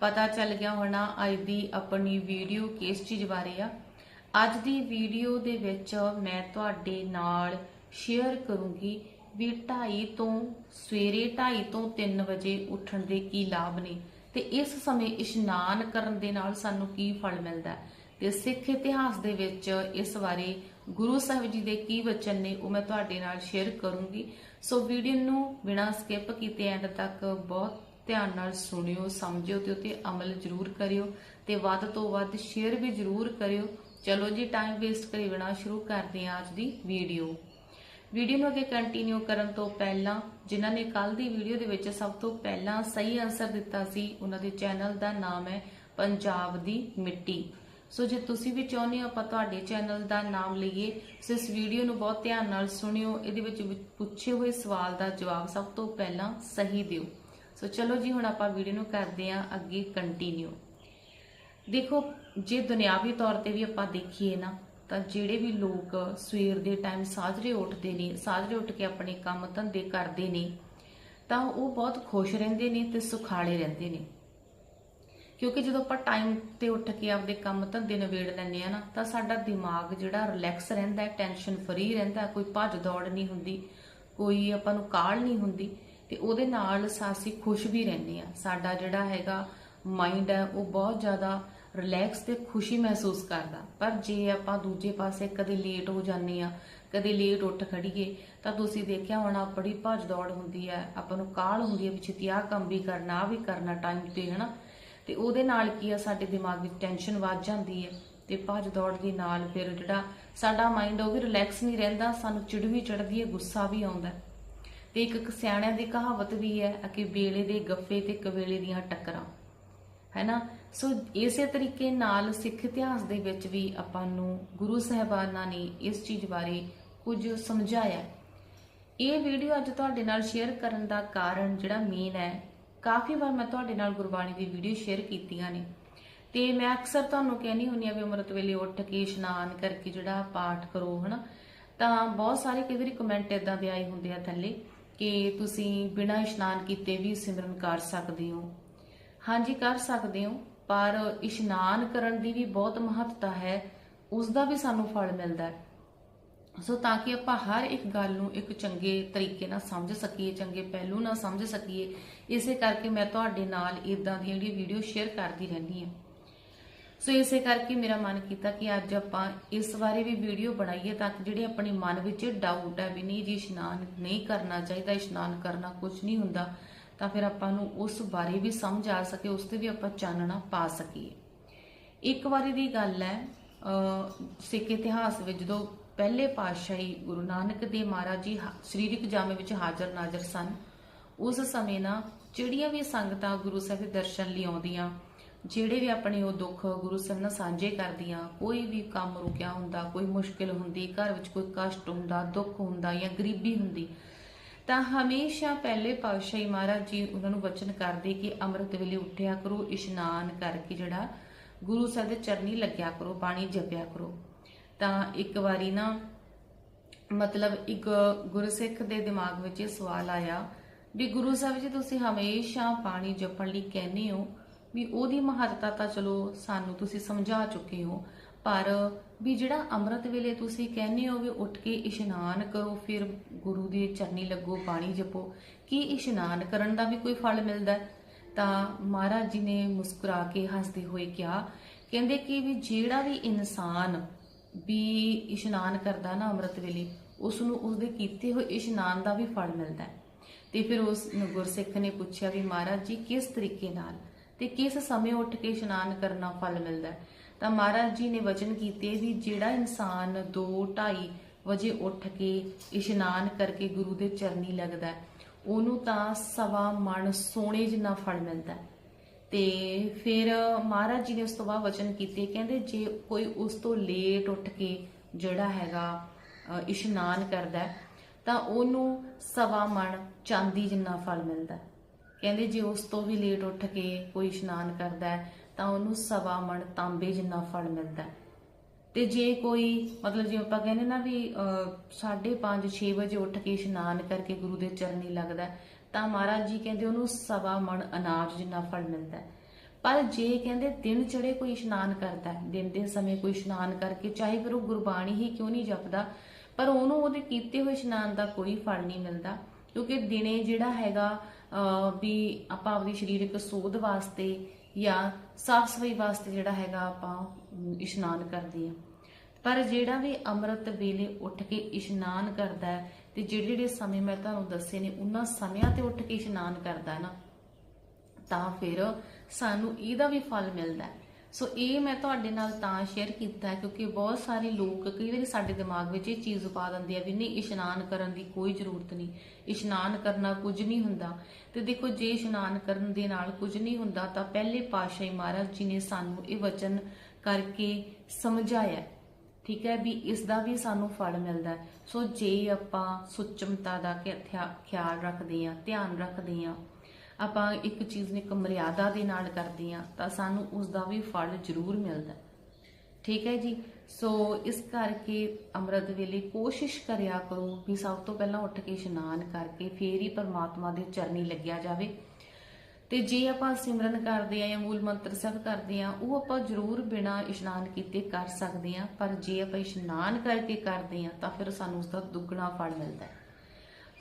ਪਤਾ ਚੱਲ ਗਿਆ ਹੋਣਾ ਅੱਜ ਦੀ ਆਪਣੀ ਵੀਡੀਓ ਕਿਸ ਚੀਜ਼ ਬਾਰੇ ਆ। ਅੱਜ ਦੀ ਵੀਡੀਓ ਦੇ ਵਿੱਚ ਮੈਂ ਤੁਹਾਡੇ ਨਾਲ ਸ਼ੇਅਰ ਕਰੂੰਗੀ ਵੀ 2:30 ਤੋਂ ਸਵੇਰੇ 2:30 ਤੋਂ 3 ਵਜੇ ਉੱਠਣ ਦੇ ਕੀ ਲਾਭ ਨੇ ਤੇ ਇਸ ਸਮੇਂ ਇਸ਼ਨਾਨ ਕਰਨ ਦੇ ਨਾਲ ਸਾਨੂੰ ਕੀ ਫਲ ਮਿਲਦਾ ਹੈ। ਤੇ ਸਿੱਖ ਇਤਿਹਾਸ ਦੇ ਵਿੱਚ ਇਸ ਬਾਰੇ ਗੁਰੂ ਸਾਹਿਬ ਜੀ ਦੇ ਕੀ ਵਚਨ ਨੇ ਉਹ ਮੈਂ ਤੁਹਾਡੇ ਨਾਲ ਸ਼ੇਅਰ ਕਰੂੰਗੀ। ਸੋ ਵੀਡੀਓ ਨੂੰ ਬਿਨਾਂ ਸਕਿਪ ਕੀਤੇ ਐਂਡ ਤੱਕ ਬਹੁਤ ਧਿਆਨ ਨਾਲ ਸੁਣਿਓ, ਸਮਝਿਓ ਤੇ ਉਤੇ ਅਮਲ ਜ਼ਰੂਰ ਕਰਿਓ ਤੇ ਵੱਧ ਤੋਂ ਵੱਧ ਸ਼ੇਅਰ ਵੀ ਜ਼ਰੂਰ ਕਰਿਓ। ਚਲੋ ਜੀ ਟਾਈਮ ਵੇਸਟ ਕਰੀ ਬਿਨਾਂ ਸ਼ੁਰੂ ਕਰਦੇ ਹਾਂ ਅੱਜ ਦੀ ਵੀਡੀਓ ਵੀਡੀਓ ਨੂੰ ਅੱਗੇ ਕੰਟੀਨਿਊ ਕਰਨ ਤੋਂ ਪਹਿਲਾਂ, ਜਿਨ੍ਹਾਂ ਨੇ ਕੱਲ ਦੀ ਵੀਡੀਓ ਦੇ ਵਿੱਚ ਸਭ ਤੋਂ ਪਹਿਲਾਂ ਸਹੀ ਆਨਸਰ ਦਿੱਤਾ ਸੀ, ਉਹਨਾਂ ਦੇ ਚੈਨਲ ਦਾ ਨਾਮ ਹੈ ਪੰਜਾਬ ਦੀ ਮਿੱਟੀ। ਸੋ ਜੇ ਤੁਸੀਂ ਵੀ ਚਾਹੁੰਦੇ ਹੋ ਆਪਾਂ ਤੁਹਾਡੇ ਚੈਨਲ ਦਾ ਨਾਮ ਲਈਏ, ਸੋ ਇਸ ਵੀਡੀਓ ਨੂੰ ਬਹੁਤ ਧਿਆਨ ਨਾਲ ਸੁਣਿਓ, ਇਹਦੇ ਵਿੱਚ ਪੁੱਛੇ ਹੋਏ ਸਵਾਲ ਦਾ ਜਵਾਬ ਸਭ ਤੋਂ ਪਹਿਲਾਂ ਸਹੀ ਦਿਓ। ਸੋ ਚਲੋ ਜੀ, ਹੁਣ ਆਪਾਂ ਵੀਡੀਓ ਨੂੰ ਕਰਦੇ ਹਾਂ ਅੱਗੇ ਕੰਟੀਨਿਊ ਦੇਖੋ, ਜੇ ਦੁਨਿਆਵੀ ਤੌਰ ਤੇ ਵੀ ਆਪਾਂ ਦੇਖੀਏ ਨਾ, ਤਾਂ ਜਿਹੜੇ ਵੀ ਲੋਕ ਸਵੇਰ ਦੇ ਟਾਈਮ ਸਾਜਰੇ ਉੱਠਦੇ ਨੇ, ਸਾਜਰੇ ਉੱਠ ਕੇ ਆਪਣੇ ਕੰਮ ਧੰਦੇ ਕਰਦੇ ਨੇ, ਤਾਂ ਉਹ ਬਹੁਤ ਖੁਸ਼ ਰਹਿੰਦੇ ਨੇ ਤੇ ਸੁਖਾਲੇ ਰਹਿੰਦੇ ਨੇ। ਕਿਉਂਕਿ ਜਦੋਂ ਆਪਾਂ ਟਾਈਮ ਤੇ ਉੱਠ ਕੇ ਆਪਦੇ ਕੰਮ ਧੰਦੇ ਨਿਬੇੜ ਲੈਂਦੇ ਆ ਨਾ, ਤਾਂ ਸਾਡਾ ਦਿਮਾਗ ਜਿਹੜਾ ਰਿਲੈਕਸ ਰਹਿੰਦਾ ਹੈ ਟੈਨਸ਼ਨ ਫਰੀ ਰਹਿੰਦਾ ਕੋਈ ਭੱਜ ਦੌੜ ਨਹੀਂ ਹੁੰਦੀ, ਕੋਈ ਆਪਾਂ ਨੂੰ ਕਾਹਲ ਨਹੀਂ ਹੁੰਦੀ। ਤੇ ਉਹਦੇ ਨਾਲ ਸਾਸੀ ਖੁਸ਼ ਵੀ ਰਹਿੰਦੇ ਆ ਸਾਡਾ ਜਿਹੜਾ ਹੈਗਾ ਮਾਈਂਡ ਹੈ, ਉਹ ਬਹੁਤ ਜ਼ਿਆਦਾ ਰਿਲੈਕਸ ਤੇ ਖੁਸ਼ੀ ਮਹਿਸੂਸ ਕਰਦਾ। ਪਰ ਜੇ ਆਪਾਂ ਦੂਜੇ ਪਾਸੇ ਕਦੇ ਲੇਟ ਹੋ ਜਾਂਦੇ ਆ ਕਦੇ ਲੇਟ ਉੱਠ ਖੜੀਏ ਤਾਂ ਤੁਸੀਂ ਦੇਖਿਆ ਹੋਣਾ ਬੜੀ ਭੱਜ ਦੌੜ ਹੁੰਦੀ ਹੈ। ਆਪਾਂ ਨੂੰ ਕਾਹਲ ਹੁੰਦੀ ਹੈ ਵੀ ਛੇਤੀ ਆਹ ਕੰਮ ਵੀ ਕਰਨਾ ਆ ਵੀ ਕਰਨਾ ਟਾਈਮ ਤੇ, ਹਨਾ? ਤੇ ਉਹਦੇ ਨਾਲ ਕੀ ਆ, ਸਾਡੇ ਦਿਮਾਗ ਵਿੱਚ ਟੈਨਸ਼ਨ ਵੱਧ ਜਾਂਦੀ ਹੈ ਤੇ ਭੱਜ ਦੌੜ ਦੇ ਨਾਲ ਫਿਰ ਜਿਹੜਾ ਸਾਡਾ ਮਾਈਂਡ ਉਹ ਵੀ ਰਿਲੈਕਸ ਨਹੀਂ ਰਹਿੰਦਾ, ਸਾਨੂੰ ਚਿੜ ਵੀ ਚੜਦੀ ਹੈ, ਗੁੱਸਾ ਵੀ ਆਉਂਦਾ ਤੇ ਇੱਕ ਸਿਆਣਿਆਂ ਦੀ ਕਹਾਵਤ ਵੀ ਹੈ ਕਿ ਵੇਲੇ ਦੇ ਗੱਫੇ ਤੇ ਕਵੇਲੇ ਦੀਆਂ ਟੱਕਰਾਂ। ਹੈਨਾ? ਸੋ ਇਸੇ ਤਰੀਕੇ ਨਾਲ ਸਿੱਖ ਇਤਿਹਾਸ ਦੇ ਵਿੱਚ ਵੀ ਆਪਾਂ ਨੂੰ ਗੁਰੂ ਸਾਹਿਬਾਨਾਂ ਨੇ ਇਸ ਚੀਜ਼ ਬਾਰੇ ਕੁਝ ਸਮਝਾਇਆ। ਇਹ ਵੀਡੀਓ ਅੱਜ ਤੁਹਾਡੇ ਨਾਲ ਸ਼ੇਅਰ ਕਰਨ ਦਾ ਕਾਰਨ ਜਿਹੜਾ ਮੇਨ ਹੈ, ਕਾਫੀ ਵਾਰ ਮੈਂ ਤੁਹਾਡੇ ਨਾਲ ਗੁਰਬਾਣੀ ਦੀ ਵੀਡੀਓ ਸ਼ੇਅਰ ਕੀਤੀਆਂ ਨੇ। ਤੇ ਮੈਂ ਅਕਸਰ ਤੁਹਾਨੂੰ ਕਹਿੰਦੀ ਹੁੰਦੀ ਆ ਵੀ ਅੰਮ੍ਰਿਤ ਵੇਲੇ ਉੱਠ ਕੇ ਇਸ਼ਨਾਨ ਕਰਕੇ ਜਿਹੜਾ ਪਾਠ ਕਰੋ, ਹਨਾ? ਤਾਂ ਬਹੁਤ ਸਾਰੇ ਕਈ ਵਾਰੀ ਕਮੈਂਟ ਇਦਾਂ ਦੇ ਆਏ ਹੁੰਦੇ ਆ ਥੱਲੇ। ਕਿ ਤੁਸੀਂ ਬਿਨਾਂ ਇਸ਼ਨਾਨ ਕੀਤੇ ਵੀ ਸਿਮਰਨ ਕਰ ਸਕਦੇ ਹੋ। ਹਾਂਜੀ, ਕਰ ਸਕਦੇ ਹੋ, ਪਰ ਇਸ਼ਨਾਨ ਕਰਨ ਦੀ ਵੀ ਬਹੁਤ ਮਹੱਤਤਾ ਹੈ, ਉਸ ਦਾ ਵੀ ਸਾਨੂੰ ਫਲ ਮਿਲਦਾ ਹੈ। ਸੋ ਤਾਂ ਕਿ ਆਪਾਂ ਹਰ ਇੱਕ ਗੱਲ ਨੂੰ ਇੱਕ ਚੰਗੇ ਤਰੀਕੇ ਨਾਲ ਸਮਝ ਸਕੀਏ, ਚੰਗੇ ਪਹਿਲੂ ਨਾਲ ਸਮਝ ਸਕੀਏ, ਇਸੇ ਕਰਕੇ ਮੈਂ ਤੁਹਾਡੇ ਨਾਲ ਇਦਾਂ ਦੀ ਜਿਹੜੀ ਵੀਡੀਓ ਸ਼ੇਅਰ ਕਰਦੀ ਰਹਿੰਦੀ ਹਾਂ। ਸੋ ਇਸੇ ਕਰਕੇ ਮੇਰਾ ਮਨ ਕੀਤਾ ਕਿ ਅੱਜ ਆਪਾਂ ਇਸ ਬਾਰੇ ਵੀ ਵੀਡੀਓ ਬਣਾਈਏ ਤਾਂ ਕਿ ਜਿਹੜੇ ਆਪਣੇ ਮਨ ਵਿੱਚ ਡਾਊਟ ਹੈ ਵੀ ਨਹੀਂ ਜੀ ਇਸ਼ਨਾਨ ਨਹੀਂ ਕਰਨਾ ਚਾਹੀਦਾ, ਇਸ਼ਨਾਨ ਕਰਨਾ ਕੁਝ ਨਹੀਂ ਹੁੰਦਾ, ਤਾਂ ਫਿਰ ਆਪਾਂ ਨੂੰ ਉਸ ਬਾਰੇ ਵੀ ਸਮਝ ਆ ਸਕੇ, ਉਸ ਤੇ ਵੀ ਆਪਾਂ ਚਾਨਣਾ ਪਾ ਸਕੀਏ। ਇੱਕ ਵਾਰੀ ਦੀ ਗੱਲ ਹੈ ਸਿੱਖ ਇਤਿਹਾਸ ਵਿੱਚ ਜਦੋਂ ਪਹਿਲੇ ਪਾਤਸ਼ਾਹੀ ਗੁਰੂ ਨਾਨਕ ਦੇਵ ਮਹਾਰਾਜ ਜੀ ਹਾ- ਸਰੀਰਕ ਜਾਮੇ ਵਿੱਚ ਹਾਜ਼ਰ ਨਾਜ਼ਰ ਸਨ, ਉਸ ਸਮੇਂ ਨਾ ਜਿਹੜੀਆਂ ਵੀ ਸੰਗਤਾਂ ਗੁਰੂ ਸਾਹਿਬ ਦੇ ਦਰਸ਼ਨ ਲਈ ਆਉਂਦੀਆਂ ਜਿਹੜੇ ਵੀ ਆਪਣੇ ਉਹ ਦੁੱਖ ਗੁਰੂ ਸਾਹਿਬ ਨਾਲ ਸਾਂਝੇ ਕਰਦੀਆਂ, ਕੋਈ ਵੀ ਕੰਮ ਰੁਕਿਆ ਹੁੰਦਾ, ਕੋਈ ਮੁਸ਼ਕਿਲ ਹੁੰਦੀ, ਘਰ ਵਿੱਚ ਕੋਈ ਕਸ਼ਟ ਹੁੰਦਾ, ਦੁੱਖ ਹੁੰਦਾ ਜਾਂ ਗਰੀਬੀ ਹੁੰਦੀ, ਤਾਂ ਹਮੇਸ਼ਾ ਪਹਿਲੇ ਪਾਤਸ਼ਾਹੀ ਮਹਾਰਾਜ ਜੀ ਉਹਨਾਂ ਨੂੰ ਵਚਨ ਕਰਦੇ ਕਿ ਅੰਮ੍ਰਿਤ ਵੇਲੇ ਉੱਠਿਆ ਕਰੋ, ਇਸ਼ਨਾਨ ਕਰਕੇ ਜਿਹੜਾ ਗੁਰੂ ਸਾਹਿਬ ਦੇ ਚਰਨੀ ਲੱਗਿਆ ਕਰੋ ਬਾਣੀ ਜਪਿਆ ਕਰੋ। ਤਾਂ ਇੱਕ ਵਾਰੀ ਨਾ, ਮਤਲਬ ਇੱਕ ਗੁਰਸਿੱਖ ਦੇ ਦਿਮਾਗ ਵਿੱਚ ਇਹ ਸਵਾਲ ਆਇਆ ਵੀ ਗੁਰੂ ਸਾਹਿਬ ਜੀ, ਤੁਸੀਂ ਹਮੇਸ਼ਾ ਬਾਣੀ ਜਪਣ ਲਈ ਕਹਿੰਦੇ ਹੋ ਵੀ ਉਹਦੀ ਮਹੱਤਤਾ ਤਾਂ ਚਲੋ ਸਾਨੂੰ ਤੁਸੀਂ ਸਮਝਾ ਚੁੱਕੇ ਹੋ, ਪਰ ਵੀ ਜਿਹੜਾ ਅੰਮ੍ਰਿਤ ਵੇਲੇ ਤੁਸੀਂ ਕਹਿੰਦੇ ਹੋ ਵੀ ਉੱਠ ਕੇ ਇਸ਼ਨਾਨ ਕਰੋ, ਫਿਰ ਗੁਰੂ ਦੇ ਚਰਨੀ ਲੱਗੋ, ਬਾਣੀ ਜਪੋ, ਕੀ ਇਸ਼ਨਾਨ ਕਰਨ ਦਾ ਵੀ ਕੋਈ ਫਲ ਮਿਲਦਾ ਹੈ? ਤਾਂ ਮਹਾਰਾਜ ਜੀ ਨੇ ਮੁਸਕਰਾ ਕੇ ਹੱਸਦੇ ਹੋਏ ਕਿਹਾ, ਕਹਿੰਦੇ ਕਿ ਵੀ ਜਿਹੜਾ ਵੀ ਇਨਸਾਨ ਵੀ ਇਸ਼ਨਾਨ ਕਰਦਾ ਨਾ ਅੰਮ੍ਰਿਤ ਵੇਲੇ ਉਸ ਨੂੰ ਉਸਦੇ ਕੀਤੇ ਹੋਏ ਇਸ਼ਨਾਨ ਦਾ ਵੀ ਫਲ ਮਿਲਦਾ ਹੈ ਤੇ ਫਿਰ ਉਸ ਗੁਰਸਿੱਖ ਨੇ ਪੁੱਛਿਆ ਵੀ ਮਹਾਰਾਜ ਜੀ ਕਿਸ ਤਰੀਕੇ ਨਾਲ ਤੇ ਕਿਸ ਸਮੇਂ ਉੱਠ ਕੇ ਇਸ਼ਨਾਨ ਕਰਨਾ ਫਲ ਮਿਲਦਾ ਹੈ? ਤਾਂ ਮਹਾਰਾਜ ਜੀ ਨੇ ਵਚਨ ਕੀਤੇ ਵੀ ਜਿਹੜਾ ਇਨਸਾਨ 2 2:30 ਵਜੇ ਉੱਠ ਕੇ ਇਸ਼ਨਾਨ ਕਰਕੇ ਗੁਰੂ ਦੇ ਚਰਨੀ ਲੱਗਦਾ ਉਹਨੂੰ ਤਾਂ ਸਵਾ ਮਣ ਸੋਨੇ ਜਿੰਨਾ ਫਲ ਮਿਲਦਾ ਹੈ। ਤੇ ਫਿਰ ਮਹਾਰਾਜ ਜੀ ਨੇ ਉਸ ਤੋਂ ਬਾਅਦ ਵਚਨ ਕੀਤੇ, ਕਹਿੰਦੇ ਜੇ ਕੋਈ ਉਸ ਤੋਂ ਲੇਟ ਉੱਠ ਕੇ ਜਿਹੜਾ ਹੈਗਾ ਇਸ਼ਨਾਨ ਕਰਦਾ ਤਾਂ ਉਹਨੂੰ ਸਵਾ ਮਣ ਚਾਂਦੀ ਜਿੰਨਾ ਫਲ ਮਿਲਦਾ ਕਹਿੰਦੇ ਜੇ ਉਸ ਤੋਂ ਵੀ ਲੇਟ ਉੱਠ ਕੇ ਕੋਈ ਇਸ਼ਨਾਨ ਕਰਦਾ ਹੈ, ਤਾਂ ਉਹਨੂੰ ਸਵਾ ਮਣ ਤਾਂਬੇ ਜਿੰਨਾ ਫਲ ਮਿਲਦਾ ਹੈ। ਤੇ ਜੇ ਕੋਈ ਮਤਲਬ ਜਿਵੇਂ ਆਪਾਂ ਕਹਿੰਦੇ ਨਾ ਵੀ 5:30 6 ਵਜੇ ਉੱਠ ਕੇ ਇਸ਼ਨਾਨ ਕਰਕੇ ਗੁਰੂ ਦੇ ਚਰਨੀ ਲੱਗਦਾ ਤਾਂ ਮਹਾਰਾਜ ਜੀ ਕਹਿੰਦੇ ਉਹਨੂੰ ਸਵਾ ਮਣ ਅਨਾਜ ਜਿੰਨਾ ਫਲ ਮਿਲਦਾ ਪਰ ਜੇ ਕਹਿੰਦੇ ਦਿਨ ਚੜੇ ਕੋਈ ਇਸ਼ਨਾਨ ਕਰਦਾ ਦਿਨ ਦੇ ਸਮੇਂ ਕੋਈ ਇਸ਼ਨਾਨ ਕਰਕੇ ਚਾਹੇ ਫਿਰ ਉਹ ਗੁਰਬਾਣੀ ਹੀ ਕਿਉਂ ਨਹੀਂ ਜਪਦਾ ਪਰ ਉਹਨੂੰ ਉਹਦੇ ਕੀਤੇ ਹੋਏ ਇਸ਼ਨਾਨ ਦਾ ਕੋਈ ਫਲ ਨਹੀਂ ਮਿਲਦਾ ਕਿਉਂਕਿ ਦਿਨੇ ਜਿਹੜਾ ਹੈਗਾ ਵੀ ਆਪਾਂ ਆਪਣੀ ਸਰੀਰਕ ਸੋਧ ਵਾਸਤੇ ਜਾਂ ਸਾਫ਼ ਸਫ਼ਾਈ ਵਾਸਤੇ ਜਿਹੜਾ ਹੈਗਾ ਆਪਾਂ ਇਸ਼ਨਾਨ ਕਰਦੇ ਹਾਂ। ਪਰ ਜਿਹੜਾ ਵੀ ਅੰਮ੍ਰਿਤ ਵੇਲੇ ਉੱਠ ਕੇ ਇਸ਼ਨਾਨ ਕਰਦਾ ਹੈ ਤੇ ਜਿਹੜੇ ਜਿਹੜੇ ਸਮੇਂ ਮੈਂ ਤੁਹਾਨੂੰ ਦੱਸੇ ਨੇ, ਉਹਨਾਂ ਸਮਿਆਂ ਤੇ ਉੱਠ ਕੇ ਇਸ਼ਨਾਨ ਕਰਦਾ ਨਾ, ਤਾਂ ਫਿਰ ਸਾਨੂੰ ਇਹਦਾ ਵੀ ਫਲ ਮਿਲਦਾ ਹੈ। ਸੋ ਇਹ ਮੈਂ ਤੁਹਾਡੇ ਨਾਲ ਤਾਂ ਸ਼ੇਅਰ ਕੀਤਾ ਕਿਉਂਕਿ ਬਹੁਤ ਸਾਰੇ ਲੋਕ ਕਈ ਵਾਰੀ ਸਾਡੇ ਦਿਮਾਗ ਵਿੱਚ ਇਹ ਚੀਜ਼ ਪਾ ਦਿੰਦੇ ਆ ਵੀ ਨਹੀਂ, ਇਸ਼ਨਾਨ ਕਰਨ ਦੀ ਕੋਈ ਜ਼ਰੂਰਤ ਨਹੀਂ। ਇਸ਼ਨਾਨ ਕਰਨਾ ਕੁਝ ਨਹੀਂ ਹੁੰਦਾ। ਤੇ ਦੇਖੋ, ਜੇ ਇਸ਼ਨਾਨ ਕਰਨ ਦੇ ਨਾਲ ਕੁਝ ਨਹੀਂ ਹੁੰਦਾ, ਤਾਂ ਪਹਿਲੇ ਪਾਤਸ਼ਾਹੀ ਮਹਾਰਾਜ ਜੀ ਨੇ ਸਾਨੂੰ ਇਹ ਵਚਨ ਕਰਕੇ ਸਮਝਾਇਆ। ਠੀਕ ਹੈ ਵੀ ਇਸ ਦਾ ਵੀ ਸਾਨੂੰ ਫਲ ਮਿਲਦਾ ਹੈ। ਸੋ ਜੇ ਆਪਾਂ ਸੁਚਮਤਾ ਦਾ ਖਿਆਲ ਰੱਖਦੇ ਆ ਧਿਆਨ ਰੱਖਦੇ ਆ ਆਪਾਂ ਇੱਕ ਚੀਜ਼ ਨੂੰ ਇੱਕ ਮਰਿਆਦਾ ਦੇ ਨਾਲ ਕਰਦੇ ਆ ਤਾਂ ਸਾਨੂੰ ਉਸ ਦਾ ਵੀ ਫਲ ਜ਼ਰੂਰ ਮਿਲਦਾ ਠੀਕ ਹੈ ਜੀ? ਸੋ ਇਸ ਕਰਕੇ ਅੰਮ੍ਰਿਤ ਵੇਲੇ ਕੋਸ਼ਿਸ਼ ਕਰਿਆ ਕਰੋ ਵੀ ਸਭ ਤੋਂ ਪਹਿਲਾਂ ਉੱਠ ਕੇ ਇਸ਼ਨਾਨ ਕਰਕੇ ਫੇਰ ਹੀ ਪਰਮਾਤਮਾ ਦੇ ਚਰਨੀ ਲੱਗਿਆ ਜਾਵੇ। ਤੇ ਜੇ ਆਪਾਂ ਸਿਮਰਨ ਕਰਦੇ ਆ ਜਾਂ ਮੂਲ ਮੰਤਰ ਸਾਹਿਬ ਕਰਦੇ ਆ ਉਹ ਆਪਾਂ ਜ਼ਰੂਰ ਬਿਨਾ ਇਸ਼ਨਾਨ ਕੀਤੇ ਕਰ ਸਕਦੇ ਆ ਪਰ ਜੇ ਆਪਾਂ ਇਸ਼ਨਾਨ ਕਰਕੇ ਕਰਦੇ ਆ ਤਾਂ ਫਿਰ ਸਾਨੂੰ ਉਸ ਦਾ ਦੁੱਗਣਾ ਫਲ ਮਿਲਦਾ ਹੈ।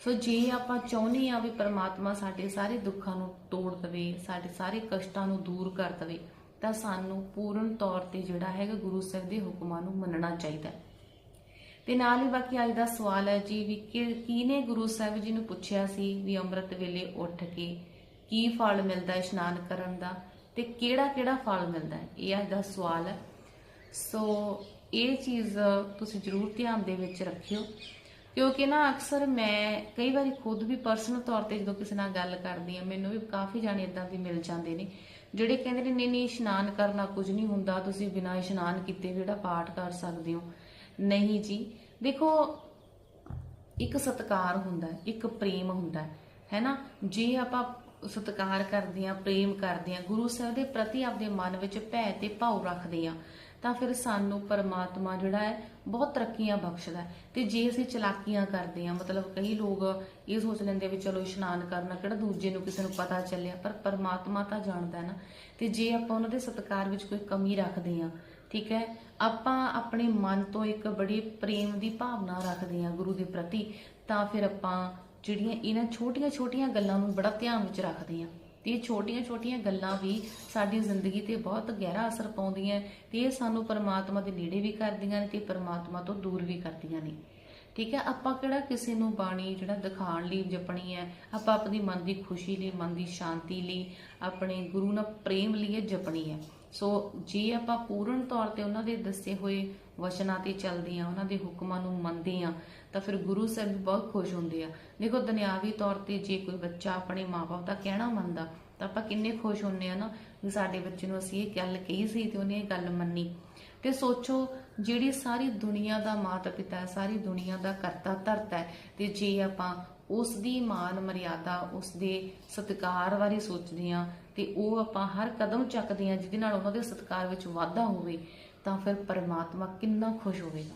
ਸੋ ਜੇ ਆਪਾਂ ਚਾਹੁੰਦੇ ਆ ਵੀ ਪ੍ਰਮਾਤਮਾ ਸਾਡੇ ਸਾਰੇ ਦੁੱਖਾਂ ਨੂੰ ਤੋੜ ਦਵੇ, ਸਾਡੇ ਸਾਰੇ ਕਸ਼ਟਾਂ ਨੂੰ ਦੂਰ ਕਰ ਦਵੇ, ਤਾਂ ਸਾਨੂੰ ਪੂਰਨ ਤੌਰ ਤੇ ਜਿਹੜਾ ਹੈਗਾ ਗੁਰੂ ਸਾਹਿਬ ਦੇ ਹੁਕਮਾਂ ਨੂੰ ਮੰਨਣਾ ਚਾਹੀਦਾ ਹੈ। ਤੇ ਨਾਲ ਹੀ ਬਾਕੀ ਅੱਜ ਦਾ ਸਵਾਲ ਹੈ ਜੀ ਵੀ ਕਿ ਕਿਹਨੇ ਗੁਰੂ ਸਾਹਿਬ ਜੀ ਨੂੰ ਪੁੱਛਿਆ ਸੀ ਵੀ ਅੰਮ੍ਰਿਤ ਵੇਲੇ ਉੱਠ ਕੇ ਕੀ ਫਲ ਮਿਲਦਾ ਇਸ਼ਨਾਨ ਕਰਨ ਦਾ ਤੇ ਕਿਹੜਾ ਕਿਹੜਾ ਫਲ ਮਿਲਦਾ ਇਹ ਅੱਜ ਦਾ ਸਵਾਲ ਹੈ। ਸੋ ਇਹ ਚੀਜ਼ ਤੁਸੀਂ ਜ਼ਰੂਰ ਧਿਆਨ ਦੇ ਵਿੱਚ ਰੱਖਿਓ। ਕਿਉਂਕਿ ਨਾ ਅਕਸਰ ਮੈਂ ਕਈ ਵਾਰੀ ਖੁਦ ਵੀ ਪਰਸਨਲ ਤੌਰ ਤੇ ਜਦੋਂ ਕਿਸੇ ਨਾਲ ਗੱਲ ਕਰਦੀ ਆ ਮੈਨੂੰ ਵੀ ਕਾਫੀ ਜਾਣੇ ਇਦਾਂ ਦੇ ਮਿਲ ਜਾਂਦੇ ਨੇ, ਜਿਹੜੇ ਕਹਿੰਦੇ ਨੇ, ਨਹੀਂ ਨਹੀਂ, ਇਸ਼ਨਾਨ ਕਰਨਾ ਕੁਝ ਨਹੀਂ ਹੁੰਦਾ, ਤੁਸੀਂ ਬਿਨਾਂ ਇਸ਼ਨਾਨ ਕੀਤੇ ਜਿਹੜਾ ਪਾਠ ਕਰ ਸਕਦੇ ਹੋ। ਨਹੀਂ ਜੀ, ਦੇਖੋ, ਇੱਕ ਸਤਕਾਰ ਹੁੰਦਾ, ਇੱਕ ਪ੍ਰੇਮ ਹੁੰਦਾ ਹੈ ਨਾ ਜੇ ਆਪਾਂ ਸਤਕਾਰ ਕਰਦੇ ਆ ਪ੍ਰੇਮ ਕਰਦੇ ਆ ਗੁਰੂ ਸਾਹਿਬ ਦੇ ਪ੍ਰਤੀ ਆਪਦੇ ਮਨ ਵਿੱਚ ਭੈ ਤੇ ਭਾਵ ਰੱਖਦੇ ਆ ਤਾਂ ਫਿਰ ਸਾਨੂੰ ਪਰਮਾਤਮਾ ਜਿਹੜਾ ਹੈ, ਬਹੁਤ ਤਰੱਕੀਆਂ ਬਖਸ਼ਦਾ ਹੈ। ਤੇ ਜੇ ਅਸੀਂ ਚਲਾਕੀਆਂ ਕਰਦੇ ਆ ਮਤਲਬ ਕਈ ਲੋਕ ਇਹ ਸੋਚ ਲੈਂਦੇ ਵੀ ਚਲੋ ਇਸ਼ਨਾਨ ਕਰਨਾ, ਕਿਹੜਾ ਦੂਜੇ ਨੂੰ ਕਿਸੇ ਨੂੰ ਪਤਾ ਚੱਲਿਆ, ਪਰ ਪਰਮਾਤਮਾ ਤਾਂ ਜਾਣਦਾ ਹੈ ਨਾ। ਤੇ ਜੇ ਆਪਾਂ ਉਹਨਾਂ ਦੇ ਸਤਕਾਰ ਵਿੱਚ ਕੋਈ ਕਮੀ ਰੱਖਦੇ ਆ ਠੀਕ ਹੈ, ਆਪਾਂ ਆਪਣੇ ਮਨ ਤੋਂ ਇੱਕ ਬੜੀ ਪ੍ਰੇਮ ਦੀ ਭਾਵਨਾ ਰੱਖਦੇ ਆ ਗੁਰੂ ਦੇ ਪ੍ਰਤੀ, ਤਾਂ ਫਿਰ ਆਪਾਂ ਜਿਹੜੀਆਂ ਇਹਨਾਂ ਛੋਟੀਆਂ-ਛੋਟੀਆਂ ਗੱਲਾਂ ਨੂੰ ਬੜਾ ਧਿਆਨ ਵਿੱਚ ਰੱਖਦੇ ਆ ਤੇ ਇਹ ਛੋਟੀਆਂ-ਛੋਟੀਆਂ ਗੱਲਾਂ ਵੀ ਸਾਡੀ ਜ਼ਿੰਦਗੀ ਤੇ ਬਹੁਤ ਗਹਿਰਾ ਅਸਰ ਪਾਉਂਦੀਆਂ ਤੇ ਇਹ ਸਾਨੂੰ ਪਰਮਾਤਮਾ ਦੇ ਨੇੜੇ ਵੀ ਕਰਦੀਆਂ ਨੇ ਤੇ ਪਰਮਾਤਮਾ ਤੋਂ ਦੂਰ ਵੀ ਕਰਦੀਆਂ ਨੇ। ਠੀਕ ਹੈ, ਆਪਾਂ ਕਿਹੜਾ ਕਿਸੇ ਨੂੰ ਬਾਣੀ ਜਿਹੜਾ ਦਿਖਾਉਣ ਲਈ ਜਪਣੀ ਹੈ, ਆਪਾਂ ਆਪਣੀ ਮਨ ਦੀ ਖੁਸ਼ੀ ਲਈ, ਮਨ ਦੀ ਸ਼ਾਂਤੀ ਲਈ, ਆਪਣੇ ਗੁਰੂ ਨਾਲ ਪ੍ਰੇਮ ਲਈ ਜਪਣੀ ਹੈ। ਸੋ ਜੇ ਆਪਾਂ ਪੂਰਨ ਤੌਰ ਤੇ ਉਹਨਾਂ ਦੇ ਦੱਸੇ ਹੋਏ ਵਚਨਾਂ ਤੇ ਚੱਲਦੇ ਆ ਉਹਨਾਂ ਦੇ ਹੁਕਮਾਂ ਨੂੰ ਮੰਨਦੇ ਆ ਤਾਂ ਫਿਰ ਗੁਰੂ ਸਾਹਿਬ ਬਹੁਤ ਖੁਸ਼ ਹੁੰਦੇ ਆ। ਦੇਖੋ, ਦੁਨਿਆਵੀ ਤੌਰ ਤੇ ਜੇ ਕੋਈ ਬੱਚਾ ਆਪਣੇ ਮਾਪੇ ਦਾ ਕਹਿਣਾ ਮੰਨਦਾ ਤਾਂ ਆਪਾਂ ਕਿੰਨੇ ਖੁਸ਼ ਹੁੰਨੇ ਆ ਨਾ ਵੀ ਸਾਡੇ ਬੱਚੇ ਨੂੰ ਅਸੀਂ ਇਹ ਗੱਲ ਕਹੀ ਸੀ ਤੇ ਉਹਨੇ ਇਹ ਗੱਲ ਮੰਨੀ। ਤੇ ਸੋਚੋ, ਜਿਹੜੀ ਸਾਰੀ ਦੁਨੀਆ ਦਾ ਮਾਤਾ ਪਿਤਾ ਹੈ ਸਾਰੀ ਦੁਨੀਆ ਦਾ ਕਰਤਾ ਧਰਤਾ ਹੈ, ਤੇ ਜੇ ਆਪਾਂ ਉਸ ਦੀ ਮਾਨ ਮਰਿਆਦਾ, ਉਸ ਦੇ ਸਤਿਕਾਰ ਬਾਰੇ ਸੋਚਦੇ ਆ ਤੇ ਉਹ ਆਪਾਂ ਹਰ ਕਦਮ ਚੱਕਦੇ ਆ ਜਿਹਦੇ ਨਾਲ ਉਹਨਾਂ ਦੇ ਸਤਿਕਾਰ ਵਿੱਚ ਵਾਧਾ ਹੋਵੇ, ਤਾਂ ਫਿਰ ਪਰਮਾਤਮਾ ਕਿੰਨਾ ਖੁਸ਼ ਹੋਵੇਗਾ।